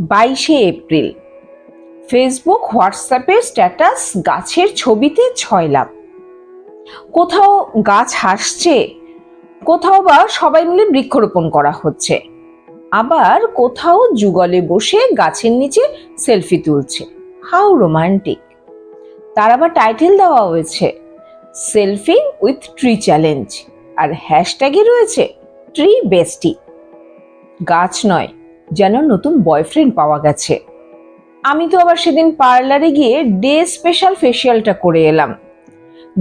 বাইশে April. Facebook হোয়াটসঅ্যাপে status গাছের ছবিতে ছয় লাভ। কোথাও গাছ হাসছে, কোথাও বা সবাই মিলে বৃক্ষরোপণ করা হচ্ছে। আবার কোথাও যুগলে বসে গাছের নিচে সেলফি তুলছে। হাউ রোমান্টিক তার আবার টাইটেল দেওয়া হয়েছে সেলফি উইথ ট্রি চ্যালেঞ্জ আর হ্যাশট্যাগে রয়েছে ট্রি বেস্টি গাছ নয় যেন নতুন বয়ফ্রেন্ড পাওয়া গেছে। আমি তো আবার সেদিন পার্লারে গিয়ে ডে স্পেশাল ফেসিয়ালটা করে এলাম।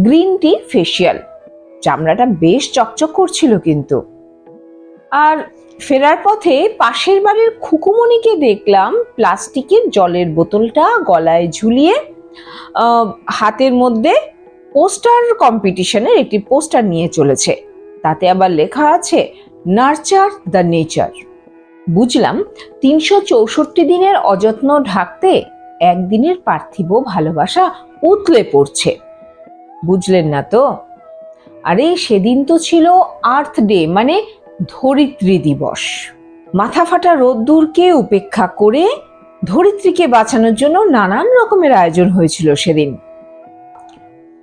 গ্রিন টি ফেসিয়াল চামড়াটা বেশ চকচক করছিল কিন্তু। আর ফেরার পথে পাশের বাড়ির খুকুমণিকে দেখলাম প্লাস্টিকের জলের বোতলটা গলায় ঝুলিয়ে হাতের মধ্যে পোস্টার কম্পিটিশনের একটি পোস্টার নিয়ে চলেছে। তাতে আবার লেখা আছে নার্চার দ্য নেচার বুঝলাম তিনশো চৌষট্টি দিনের অযত্ন ঢাকতে একদিনের পার্থিব ভালোবাসা উতলে পড়ছে। বুঝলেন না তো? আরে সেদিন তো ছিল আর্থ ডে মানে ধরিত্রী দিবস। মাথা ফাটা রোদ্দুরকে উপেক্ষা করে ধরিত্রীকে বাঁচানোর জন্য নানান রকমের আয়োজন হয়েছিল সেদিন।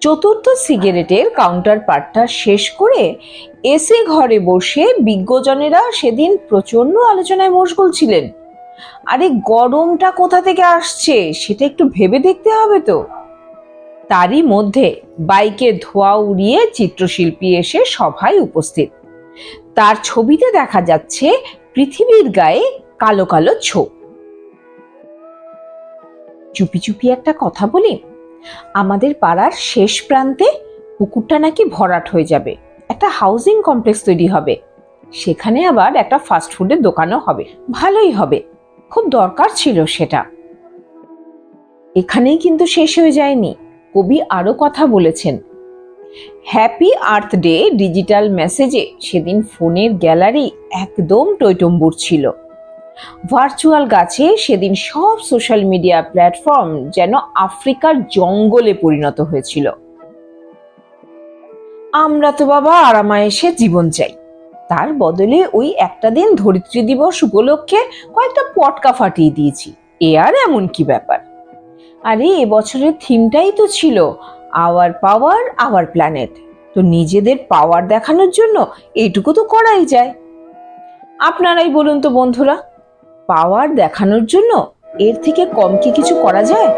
চতুর্থ সিগারেটের কাউন্টার পার্টটা শেষ করে এসে ঘরে বসে বিজ্ঞজনেরা সেদিন প্রচণ্ড আলোচনায় মশগুল ছিলেন। আরে গরমটা কোথা থেকে আসছে? সেটা একটু ভেবে দেখতে হবে তো। তারই মধ্যে বাইকে ধোয়া উড়িয়ে চিত্রশিল্পী এসে সভায় উপস্থিত। তার ছবিতে দেখা যাচ্ছে পৃথিবীর গায়ে কালো কালো ছোপ। চুপি চুপি একটা কথা বলি। আমাদের পাড়ার শেষ প্রান্তে পুকুরটা নাকি ভরাট হয়ে যাবে। একটা হাউজিং কমপ্লেক্স তৈরি হবে। সেখানে আবার একটা ফাস্ট ফুডের দোকানও হবে। ভালোই হবে। খুব দরকার ছিল সেটা। এখানেই কিন্তু শেষ হয়ে যায়নি। কবি আরও কথা বলেছেন। হ্যাপি আর্থ ডে ডিজিটাল মেসেজে সেদিন ফোনের গ্যালারি একদম টৈটম্বুর ছিল। ভার্চুয়াল গাছে সেদিন সব সোশ্যাল মিডিয়া প্ল্যাটফর্ম যেন আফ্রিকার জঙ্গলে পরিণত হয়েছিল। আমরা তো বাবা আরামায়েশে জীবন চাই। তার বদলে ওই একটা দিন ধরিত্রী দিবস উপলক্ষে কয়েকটা পটকা ফাটিয়ে দিয়েছি। এ আর এমন কি ব্যাপার? আরে এবছরের থিমটাই তো ছিল আওয়ার পাওয়ার, আওয়ার প্ল্যানেট। তো নিজেদের পাওয়ার দেখানোর জন্য এইটুকু তো করাই যায়। আপনারাই বলুন তো বন্ধুরা। পাওয়ার দেখানোর জন্য এর থেকে কম কি কিছু করা যায়?